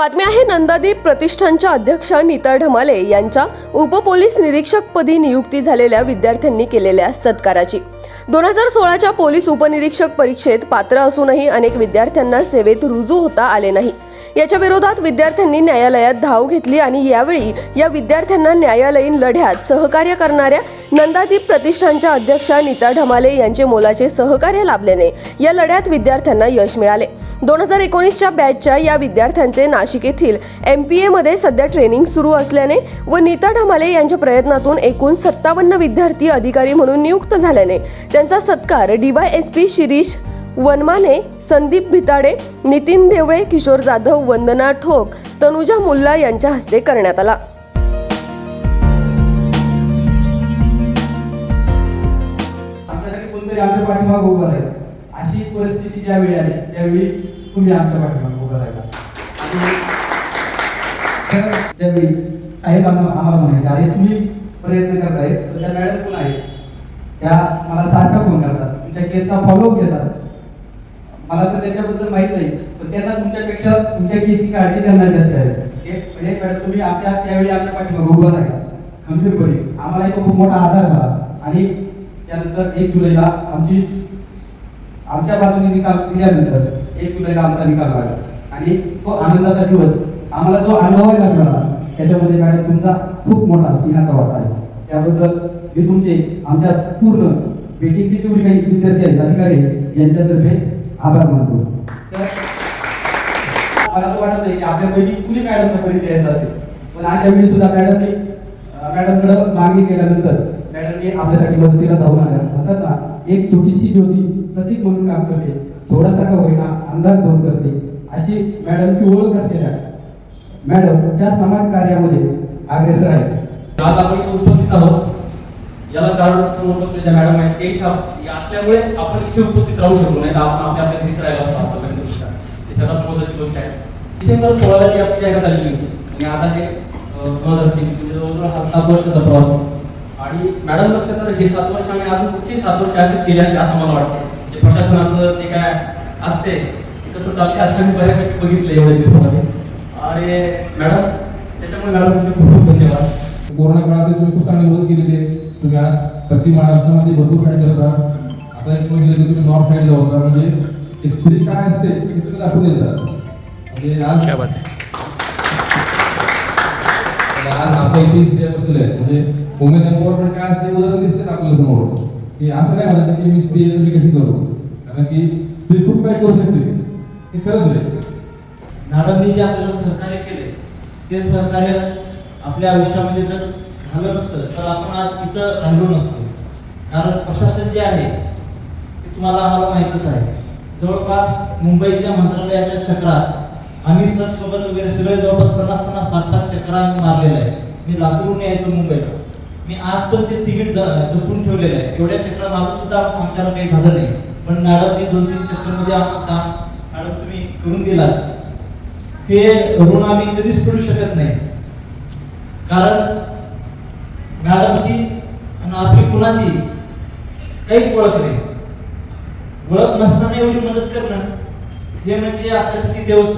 बातमी आहे नंदादीप प्रतिष्ठानच्या अध्यक्ष नीता ढमाले यांच्या उपपोलीस निरीक्षकपदी नियुक्ती झालेल्या विद्यार्थ्यांनी केलेल्या सत्काराची. दोन हजार सोळाच्या पोलीस उपनिरीक्षक परीक्षेत पात्र असूनही अनेक विद्यार्थ्यांना सेवेत रुजू होता आले नाही. याच्या विरोधात विद्यार्थ्यांनी न्यायालयात धाव घेतली आणि यावेळी या विद्यार्थ्यांना न्यायालयीन लढ्यात सहकार्य करणाऱ्या नंदादीप प्रतिष्ठानच्या अध्यक्षा नीता ढमाले यांचे मोलाचे सहकार्य लाभल्याने या लढ्यात विद्यार्थ्यांना यश मिळाले. दोन हजार एकोणीसच्या बॅचच्या या विद्यार्थ्यांचे नाशिक येथील एम पी एमध्ये सध्या ट्रेनिंग सुरू असल्याने व नीता ढमाले यांच्या प्रयत्नातून एकूण सत्तावन्न विद्यार्थी अधिकारी म्हणून नियुक्त झाल्याने त्यांचा सत्कार DY S P Shirish Vanmane Sandeep Bhitade Nitin Deole Kishor Jadhav Vandana Thok Tanuja Mulla यांच्या हस्ते करण्यात आला. आमच्या पाठीमाग उभं राहील. अशी परिस्थिती ज्यावेळी आली त्यावेळी तुम्ही आमच्या पाठीमाग उभं राहिला त्यावेळी साहेब आम्हाला म्हणायचे अरे तुम्ही प्रयत्न करताय तर त्या मॅडम कोण आहेत त्या मला सारखा फोन करतात तुमच्या केसचा फॉलोअप घेतात. मला तर त्याच्याबद्दल माहीत नाही पण त्यांना तुमच्यापेक्षा तुमच्या केसची काळजी त्यांना जास्त आहे. हे म्हणजे मॅडम तुम्ही आमच्या त्यावेळी आमच्या पाठीमागे उभं राहिला खंबीरपणे आम्हाला एक खूप मोठा आधार झाला. आणि त्यानंतर एक जुलैला आमची आमच्या बाजूने निकाल दिल्यानंतर एक जुलैला आमचा निकाल लागला आणि तो आनंदाचा दिवस आम्हाला जो अनुभवायला मिळाला त्याच्यामध्ये मॅडम तुमचा खूप मोठा सिंहाचा वाटा आहे. त्याबद्दल मी तुमचे आमच्या पूर्ण बेटिंगचे जेवढे काही विद्यार्थी आहेत अधिकारी आहेत यांच्यातर्फे आभार मानतो. तर मला तर वाटत नाही की आपल्यापैकी कुणी मॅडमला कधी द्यायचं असेल. पण अशा वेळी सुद्धा मॅडमने मॅडमकडे मागणी केल्यानंतर मॅडमने आपल्यासाठी मदतीला धावून आल्या. म्हणतात ना एक छोटीशी ज्योती प्रतीक म्हणून काम करते. थोडासा का होईना अंदाज दूर करते. अशी मॅडमची ओळख असलेल्या मॅडम त्या समाज कार्यामध्ये अग्रेसर आहेत. आज आपण इथे उपस्थित आहोत. याला कारण समोर बसलेल्या मॅडम आहेत. ते इथं असल्यामुळे आपण इथे उपस्थित राहू शकलो नाही. तर आपण आपल्या आपल्या घरीच राहिलो असतो आतापर्यंत सुद्धा. ही सर्वात महत्वाची गोष्ट आहे. डिसेंबर सोळाला जी आपली जाहिरात आलेली होती. आणि आता हे दोन हजार तेवीस म्हणजे जवळजवळ हा सात वर्षाचा प्रवास आणि मॅडम नसते तर हे सात वर्ष आणि अजून पुढचे सात वर्ष असेच केले असते असं मला वाटतं प्रशासनाचं ते काय असते कसं चालते. आता मी बऱ्यापैकी बघितलं एवढ्या दिवसामध्ये. अरे मॅडम त्याच्यामुळे मॅडम तुमचे खूप खूप धन्यवाद. कोरोना काळात तुम्ही खूप चांगली मदत केलेली आहे. तुम्ही आज पश्चिम महाराष्ट्रामध्ये भरपूर काय करत आहात. आता एक म्हणजे की तुम्ही नॉर्थ साईडला होता. म्हणजे एक स्त्री काय असते हे तुम्ही दाखवून देतात म्हणजे आज आणि आज आपल्या इथे स्त्रिया बसलेल्या आहेत. म्हणजे वुमेन एम्पॉवरमेंट काय असते हे उदाहरण दिसते आपल्यासमोर की असं नाही म्हणायचं की मी स्त्री आहे कशी करू? कारण की ते खूप काय करू शकते. हे खरंच आहे. मॅडमनी जे आपल्याला सहकार्य केले ते सहकार्य आपल्या आयुष्यामध्ये जर झालं नसतं तर आपण आज इथं राहिलो नसतो. कारण प्रशासन जे आहे ते तुम्हाला आम्हाला माहीतच आहे. जवळपास मुंबईच्या मंत्रालयाच्या चक्रात आम्ही सर सोबत वगैरे सगळे जवळपास पन्नास पन्नास साठ साठ चक्रा आम्ही मारलेल्या आहे. मी लातूरून यायचो मुंबईला. मी आज पण ते तिकीट जपून ठेवलेलं आहे. एवढ्या चक्रा मारून सुद्धा आमच्याला काही झालं नाही. पण मॅडमनी दोन तीन चक्रमध्ये आमचं काम मॅडम तुम्ही करून दिला ते ऋण आम्ही कधीच करू शकत नाही. कारण मॅडमची आणि आपली कुणाची काहीच ओळख नाही. ओळख नसताना एवढी मदत करणं हे म्हणजे आपल्यासाठी देवच